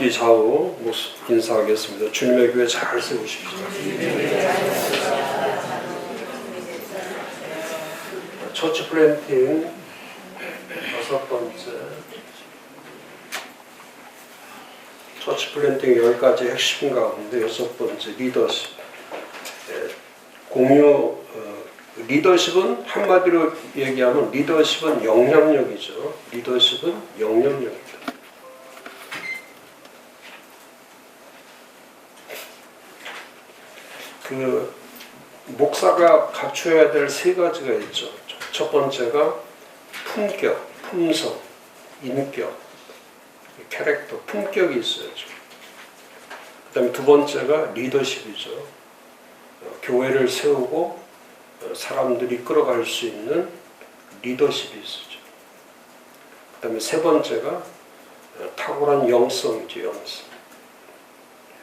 앞뒤 좌우 모습 인사하겠습니다. 주님의 교회 잘 세우십시오. 처치 플랜팅 다섯 번째 처치 플랜팅 열 가지 핵심 가운데 여섯 번째 리더십 예, 공유 어, 리더십은 한마디로 얘기하면 리더십은 영향력이죠. 리더십은 영향력입니다. 그 목사가 갖춰야 될 세 가지가 있죠. 첫 번째가 품격, 품성, 인격, 캐릭터, 품격이 있어야죠. 그 다음에 두 번째가 리더십이죠. 어, 교회를 세우고 어, 사람들이 끌어갈 수 있는 리더십이 있어죠. 그 다음에 세 번째가 어, 탁월한 영성이죠, 영성.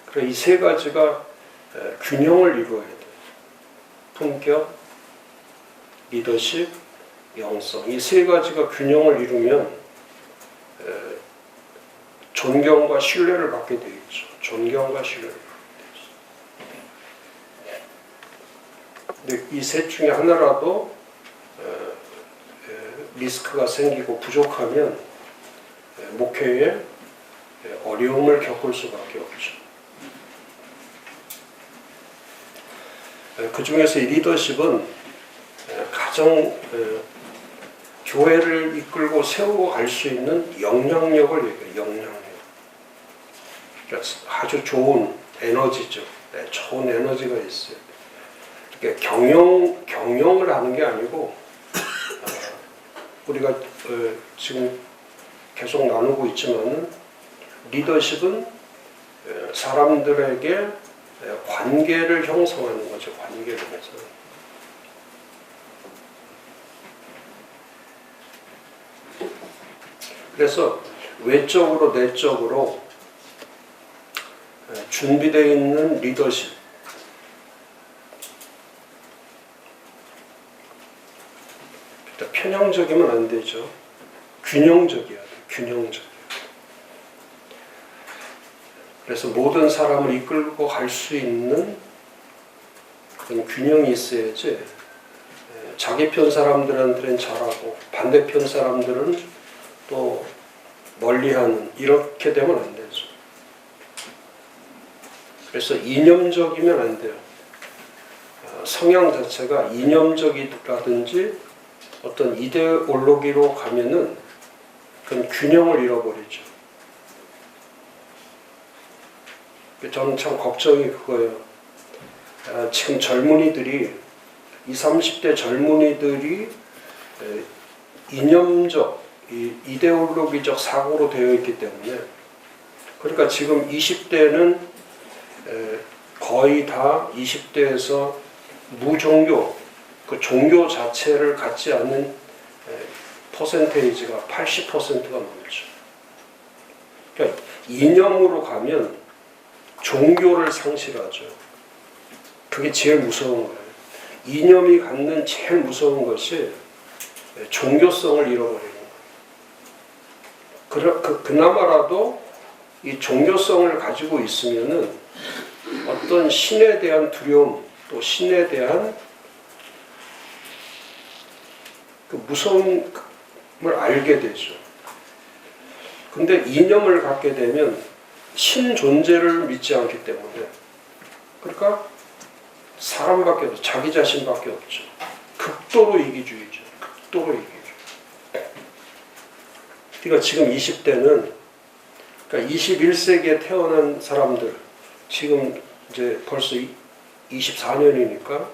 그래 이 세 가지가 에, 균형을 이루어야 돼요. 품격, 리더십, 영성. 이 세 가지가 균형을 이루면 에, 존경과 신뢰를 받게 되겠죠. 존경과 신뢰를 받게 되죠. 근데 이 셋 중에 하나라도 리스크가 생기고 부족하면 에, 목회에 에, 어려움을 겪을 수밖에 없죠. 그 중에서 이 리더십은 가장 교회를 이끌고 세우고 갈 수 있는 영향력을 얘기해요. 영향력. 그러니까 아주 좋은 에너지죠. 네, 좋은 에너지가 있어요. 그러니까 경영 경영을 하는 게 아니고 우리가 어, 지금 계속 나누고 있지만은 리더십은 사람들에게 네, 관계를 형성하는 거죠. 관계를 해서. 그래서 외적으로 내적으로 준비되어 있는 리더십. 편향적이면 안 되죠. 균형적이어야 돼. 균형적. 그래서 모든 사람을 이끌고 갈 수 있는 그런 균형이 있어야지 자기 편 사람들한테는 잘하고 반대편 사람들은 또 멀리하는 이렇게 되면 안 되죠. 그래서 이념적이면 안 돼요. 어, 성향 자체가 이념적이라든지 어떤 이데올로기로 가면은 그건 균형을 잃어버리죠. 저는 참 걱정이 그거예요. 아, 지금 젊은이들이 20, 30대 젊은이들이 이념적, 이데올로기적 사고로 되어 있기 때문에 그러니까 지금 20대는 거의 다 20대에서 무종교, 그 종교 자체를 갖지 않는 퍼센테이지가 80%가 넘죠. 그러니까 이념으로 가면 종교를 상실하죠. 그게 제일 무서운 거예요. 이념이 갖는 제일 무서운 것이 종교성을 잃어버리는 거예요. 그, 그나마라도 이 종교성을 가지고 있으면은 어떤 신에 대한 두려움 또 신에 대한 그 무서움을 알게 되죠. 근데 이념을 갖게 되면 신 존재를 믿지 않기 때문에 그러니까 사람밖에 없어 자기 자신밖에 없죠. 극도로 이기주의죠. 극도로 이기주의. 그러니까 지금 20대는 그러니까 21세기에 태어난 사람들 지금 이제 벌써 24년이니까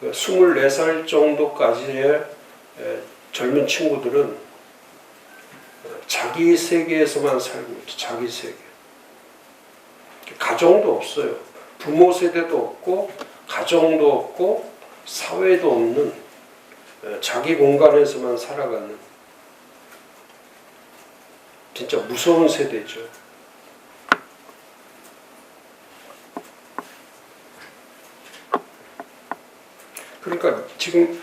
24살 정도까지의 젊은 친구들은 자기 세계에서만 살고 있죠. 자기 세계. 가정도 없어요. 부모 세대도 없고 가정도 없고 사회도 없는 자기 공간에서만 살아가는 진짜 무서운 세대죠. 그러니까 지금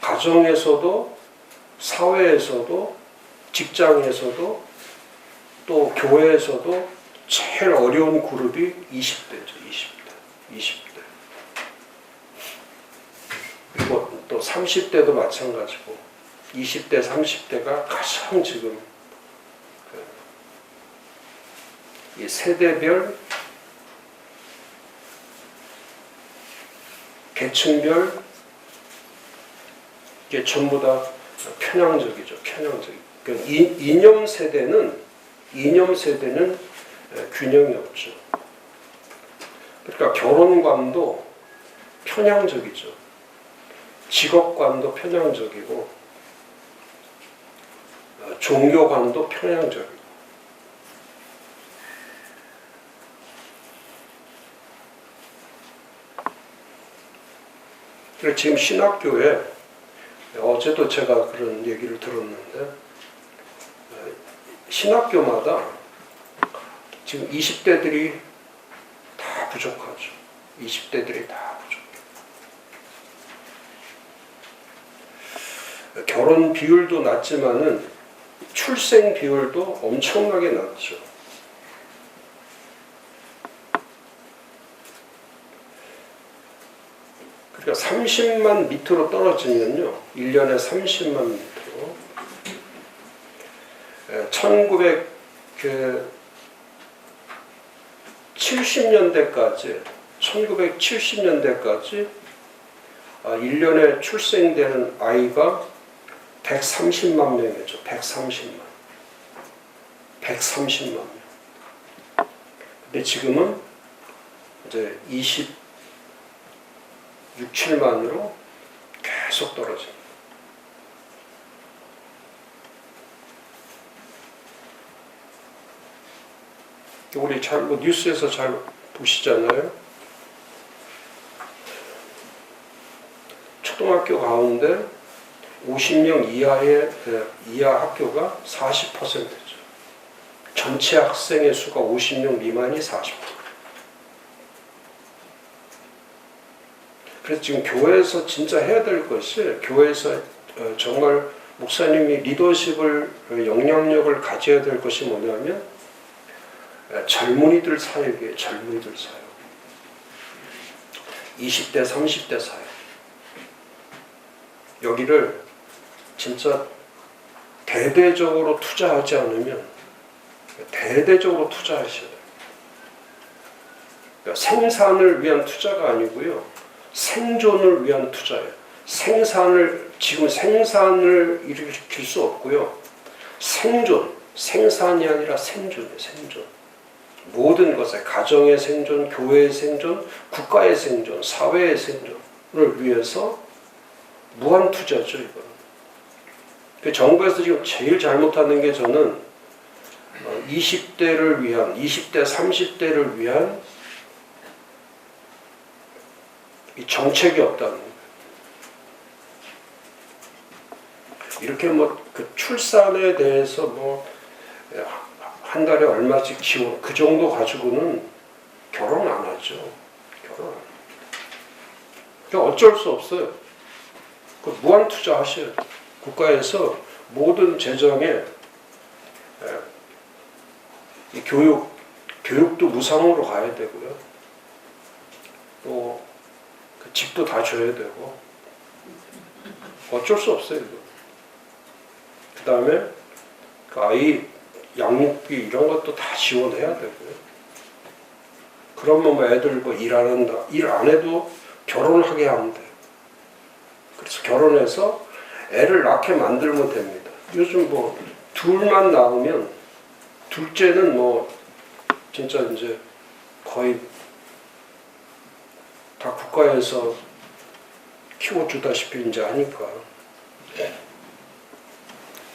가정에서도 사회에서도 직장에서도 또 교회에서도 제일 어려운 그룹이 20대죠. 20대. 20대. 그리고 또 30대도 마찬가지고 20대, 30대가 가장 지금 그이 세대별 계층별 이게 전부 다 편향적이죠. 편향적. 그러니까 이, 이념 세대는 이념 세대는 에, 균형이 없죠. 그러니까 결혼관도 편향적이죠. 직업관도 편향적이고 어, 종교관도 편향적이고 그래서 지금 신학교에 어제도 제가 그런 얘기를 들었는데 어, 신학교마다 지금 20대들이 다 부족하죠. 20대들이 다 부족해. 결혼 비율도 낮지만은 출생 비율도 엄청나게 낮죠. 그러니까 30만 밑으로 떨어지면요. 1년에 30만 밑 으로. 1900, 그 70년대까지, 1970년대까지 1년에 출생되는 아이가 130만 명이죠. 130만. 130만 명. 근데 지금은 이제 20, 6, 7만으로 계속 떨어집니다. 우리 잘, 뭐 뉴스에서 잘 보시잖아요. 초등학교 가운데 50명 이하의 에, 이하 학교가 40%죠. 전체 학생의 수가 50명 미만이 40%. 그래서 지금 교회에서 진짜 해야 될 것이 교회에서 어, 정말 목사님이 리더십을 어, 영향력을 가져야 될 것이 뭐냐면 에, 젊은이들 사역이에요. 젊은이들 사역. 20대, 30대 사역. 여기를 진짜 대대적으로 투자하지 않으면 대대적으로 투자하셔야 돼요. 그러니까 생산을 위한 투자가 아니고요. 생존을 위한 투자예요. 생산을 지금 생산을 일으킬 수 없고요. 생존, 생산이 아니라 생존이에요. 생존. 모든 것에 가정의 생존, 교회의 생존, 국가의 생존, 사회의 생존을 위해서 무한 투자죠, 이거. 그 정부에서 지금 제일 잘못하는 게 저는 20대를 위한, 20대, 30대를 위한 이 정책이 없다는 거예요. 이렇게 뭐 그 출산에 대해서 뭐 한 달에 얼마씩 지원 그 정도 가지고는 결혼 안 하죠. 결혼. 그러니까 어쩔 수 없어요. 그 무한 투자하셔야 돼요. 국가에서 모든 재정에 에, 이 교육 교육도 무상으로 가야 되고요. 또 그 집도 다 줘야 되고 어쩔 수 없어요. 그 다음에 그 아이 양육비 이런 것도 다 지원해야 되고요. 그러면 뭐 애들 뭐 일 안 한다. 일 안 해도 결혼하게 하면 돼요. 그래서 결혼해서 애를 낳게 만들면 됩니다. 요즘 뭐 둘만 낳으면 둘째는 뭐 진짜 이제 거의 다 국가에서 키워주다시피 이제 하니까.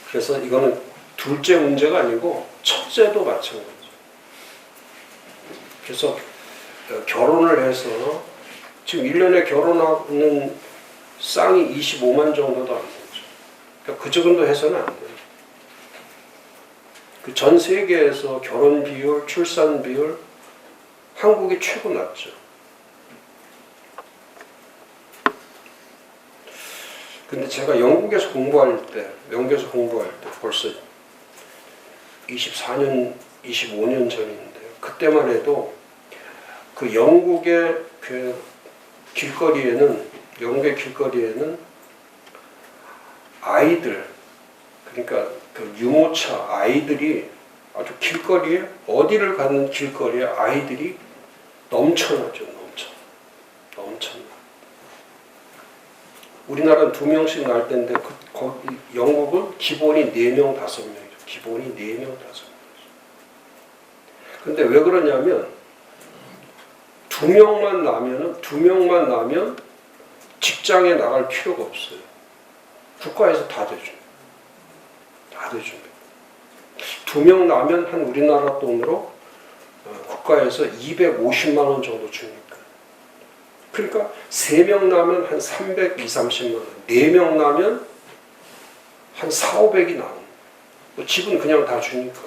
그래서 이거는 둘째 문제가 아니고 첫째도 마찬가지. 그래서 어, 결혼을 해서 지금 1년에 결혼하는 쌍이 25만 정도도 안 되죠. 그러니까 그 정도 해서는 안 돼요. 그 전 세계에서 결혼 비율, 출산 비율 한국이 최고 낮죠. 근데 제가 영국에서 공부할 때, 영국에서 공부할 때 벌써 24년, 25년 전인데요. 그때만 해도 그 영국의 그 길거리에는 영국의 길거리에는 아이들 그러니까 그 유모차 아이들이 아주 길거리에 어디를 가는 길거리에 아이들이 넘쳐나죠 넘쳐. 넘쳐나. 우리나라는 두 명씩 날 텐데 그 거기 영국은 기본이 네명 다섯 명이죠 기본이 네명 다섯 명이죠 근데 왜 그러냐면 두 명만 나면은 두 명만 나면 직장에 나갈 필요가 없어요 국가에서 다 대줍니다 다 대줍니다 두명 나면 한 우리나라 돈으로 어, 국가에서 250만 원 정도 주니까. 그러니까 세 명 나면 한 300, 2, 30만 원. 네 명 나면 한 4, 500이 나온. 뭐 집은 그냥 다 주니까.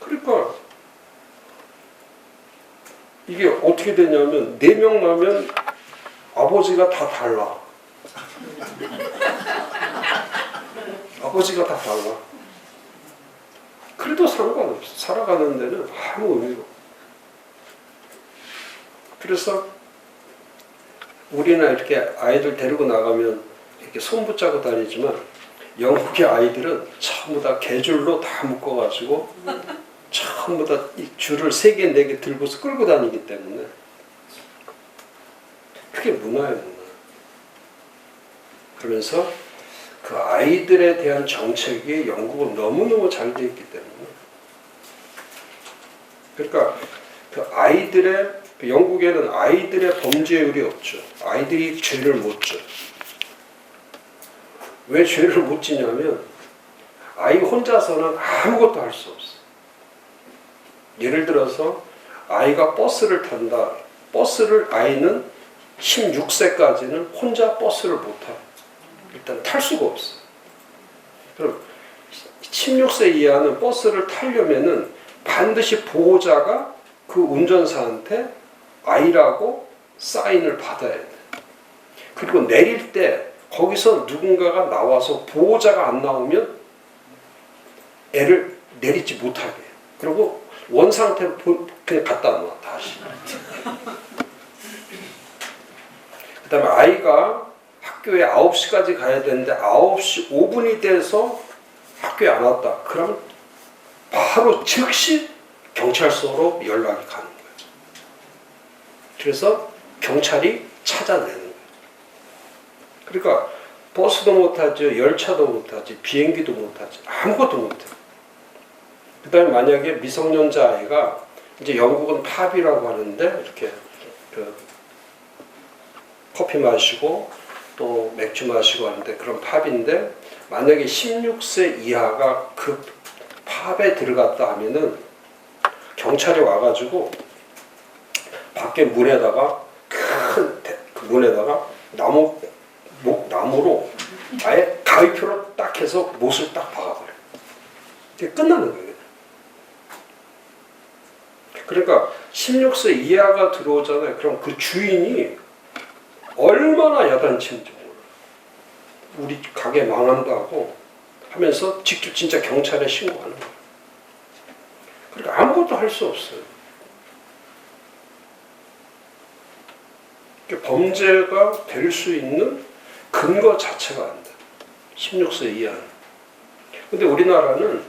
그러니까 이게 어떻게 되냐면 네 명 나면 아버지가 다 달라. 아버지가 다 달라. 그래도 상관없어. 살아가는 데는 아무 의미가 없어. 그래서 우리는 이렇게 아이들 데리고 나가면 이렇게 손 붙잡고 다니지만 영국의 아이들은 전부 다 개줄로 다 묶어가지고 전부 다 이 줄을 세 개, 네 개 들고서 끌고 다니기 때문에 그게 문화예요, 문화. 그러면서 그 아이들에 대한 정책이 영국은 너무너무 잘 돼 있기 때문에 그러니까 그 아이들의 그 영국에는 아이들의 범죄율이 없죠. 아이들이 죄를 못 져. 왜 죄를 못 지냐면 아이 혼자서는 아무것도 할 수 없어. 예를 들어서 아이가 버스를 탄다. 버스를 아이는 16세까지는 혼자 버스를 못 타. 일단 탈 수가 없어. 그럼 16세 이하는 버스를 타려면은 반드시 보호자가 그 운전사한테 아이라고 사인을 받아야 돼. 그리고 내릴 때 거기서 누군가가 나와서 보호자가 안 나오면 애를 내리지 못하게. 해요. 그리고 원 상태로 그냥 갖다 놔 다시. 그 다음에 아이가 학교에 9시까지 가야 되는데 9시 5분이 돼서 학교에 안 왔다. 그러면 바로 즉시 경찰서로 연락이 가는 거예요. 그래서 경찰이 거예요. 그러니까 버스도 못 타죠, 열차도 못 타지, 비행기도 못 타지, 아무것도 못 해요. 그다음에 만약에 미성년자 아이가 이제 영국은 팝이라고 하는데 이렇게 그 커피 마시고 또 맥주 마시고 하는데 그런 팝인데 만약에 16세 이하가 그 팝에 들어갔다 하면은 경찰이 와가지고 밖에 문에다가 큰 그 문에다가 나무 목 나무로 아예 가위표로 딱 해서 못을 딱 박아버려. 이게 끝나는 거예요. 그러니까 16세 이하가 들어오잖아요. 그럼 그 주인이 얼마나 야단치는지 몰라. 우리 가게 망한다고 하면서 직접 진짜 경찰에 신고하는 거예요. 그러니까 아무것도 할 수 없어요. 그러니까 범죄가 될 수 있는 근거 자체가 안 돼. 16세 이하는. 근데 우리나라는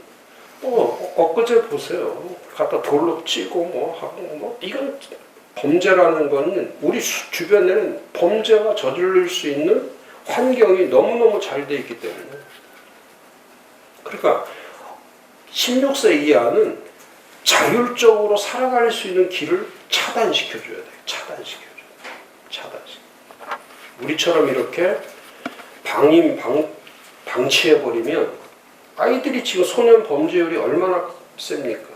뭐 엊그제 보세요. 갖다 돌로 찌고 뭐 하고 뭐 이건 범죄라는 거는 우리 수- 주변에는 범죄가 저지를 수 있는 환경이 너무너무 잘 돼 있기 때문에 그러니까 16세 이하는 자율적으로 살아갈 수 있는 길을 차단시켜줘야 돼. 차단시켜줘. 차단시켜. 우리처럼 이렇게 방임 방 방치해 버리면 아이들이 지금 소년 범죄율이 얼마나 셉니까?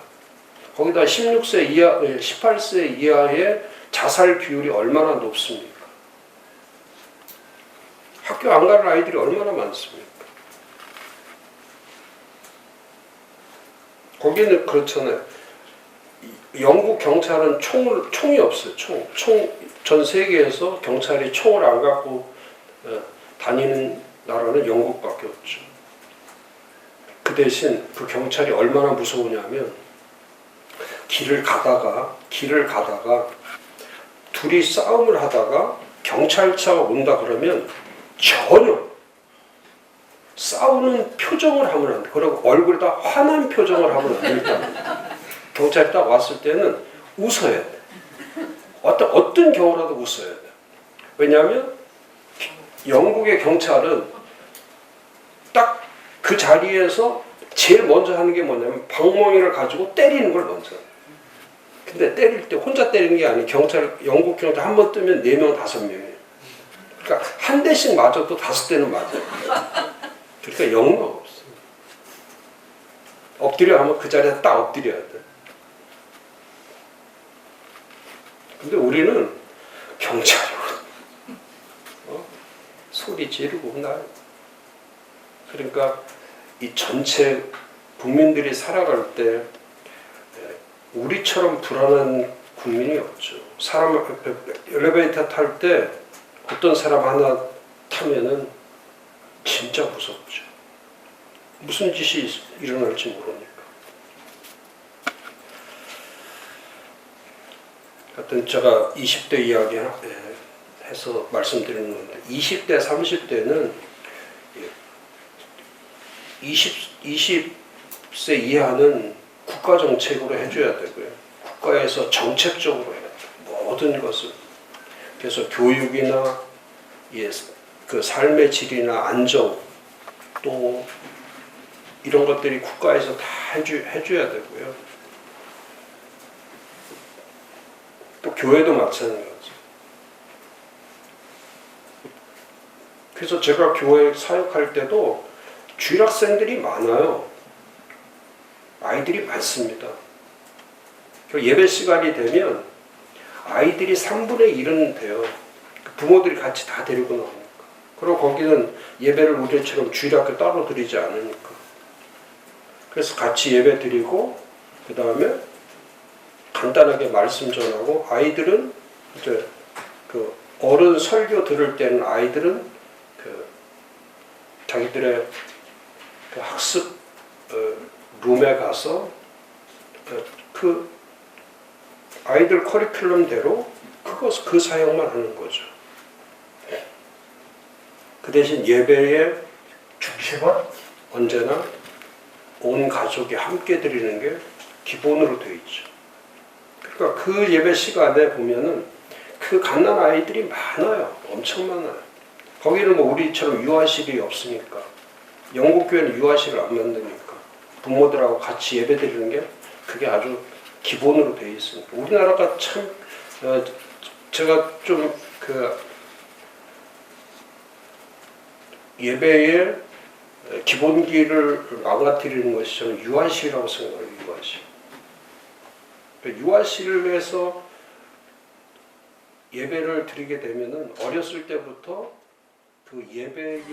거기다 16세 이하, 18세 이하의 자살 비율이 얼마나 높습니까? 학교 안 가는 아이들이 얼마나 많습니까? 거기는 그렇잖아요. 이- 영국 경찰은 총을 총이 없어요. 총, 총 전 세계에서 경찰이 총을 안 갖고 어, 다니는 나라는 영국밖에 없죠. 그그 대신 그 경찰이 얼마나 무서우냐면 길을 가다가 길을 가다가 둘이 싸움을 하다가 경찰차가 온다 그러면 전혀 싸우는 표정을 하면 안 돼. 그리고 얼굴에다 화난 표정을 하면 안 됩니다. 경찰이 딱 왔을 때는 웃어야 돼. 어떤 어떤 경우라도 웃어야 돼. 왜냐하면 영국의 경찰은 딱 그 자리에서 제일 먼저 하는 게 뭐냐면 방망이를 가지고 때리는 걸 먼저. 근데 때릴 때 혼자 때리는 게 아니고 경찰 영국 경찰 한 번 뜨면 네 명 다섯 명이에요. 그러니까 한 대씩 맞아도 다섯 대는 맞아요. 그러니까 영웅가 없어. 엎드려 하면 그 자리에 딱 엎드려야 돼. 근데 우리는 경찰이고 어? 소리 지르고 나요. 그러니까 이 전체 국민들이 살아갈 때 에, 우리처럼 불안한 국민이 없죠. 사람 엘리베이터 탈 때 어떤 사람 하나 타면은 진짜 무섭죠. 무슨 짓이 일어날지 모르니까. 하여튼 제가 20대 이야기 하- 예, 해서 말씀드리는 건데 20대, 30대는 20, 20세 이하는 국가 정책으로 해줘야 되고요. 국가에서 정책적으로 해야 돼요. 모든 것을. 그래서 교육이나 예, 그 삶의 질이나 안정 또 이런 것들이 국가에서 다 해줘야 되고요. 또 교회도 마찬가지. 그래서 제가 교회 사역할 때도 주일 학생들이 많아요. 아이들이 많습니다. 그 예배 시간이 되면 아이들이 3분의 1은 돼요. 부모들이 같이 다 데리고 나오니까. 그리고 거기는 예배를 우리처럼 주일학교 따로 드리지 않으니까. 그래서 같이 예배 드리고 그 다음에 간단하게 말씀 전하고 아이들은 이제 그 어른 설교 들을 때는 아이들은 그 자기들의 그 학습 어, 룸에 가서 그, 그 아이들 커리큘럼대로 그것 그 사역만 하는 거죠. 그 대신 예배의 중심은 언제나 온 가족이 함께 드리는 게 기본으로 되어 있죠. 그러니까 그 예배 시간에 보면은 그 갓난 아이들이 많아요. 엄청 많아요. 거기는 뭐 우리처럼 유아실이 없으니까 영국 교회는 유아실을 안 만드니까 부모들하고 같이 예배 드리는 게 그게 아주 기본으로 되어 있으니까 우리나라가 참 어, 제가 좀 그 예배의 기본기를 망가뜨리는 것이 저는 유아실이라고 생각해요. 유아실. 유아실에서 예배를 드리게 되면은 어렸을 때부터 그 예배의